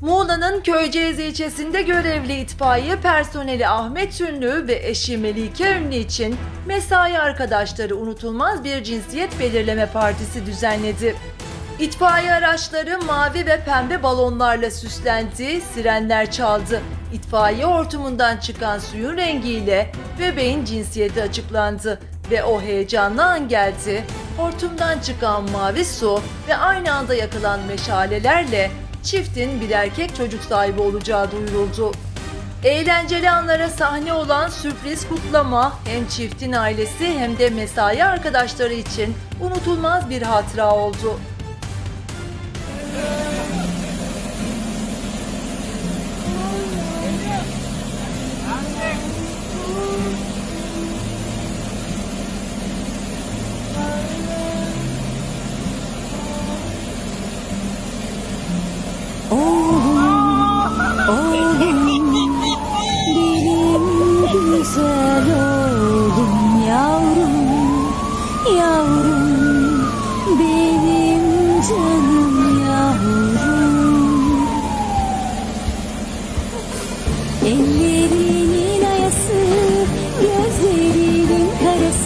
Muğla'nın Köyceğiz ilçesinde görevli itfaiye personeli Ahmet Ünlü ve eşi Melike Ünlü için mesai arkadaşları unutulmaz bir cinsiyet belirleme partisi düzenledi. İtfaiye araçları mavi ve pembe balonlarla süslendi, sirenler çaldı. İtfaiye hortumundan çıkan suyun rengiyle bebeğin cinsiyeti açıklandı ve o heyecanlı an geldi. Hortumdan çıkan mavi su ve aynı anda yakılan meşalelerle çiftin bir erkek çocuk sahibi olacağı duyuruldu. Eğlenceli anlara sahne olan sürpriz kutlama hem çiftin ailesi hem de mesai arkadaşları için unutulmaz bir hatıra oldu.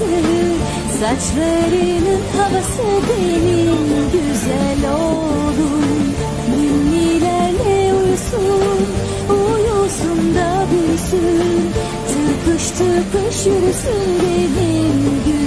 Karası Saçlarının havası benim güzel oğlum. Ninnilerle uyusun, uyusun da büyüsün. Tıpış tıpış yürüsün benim güzel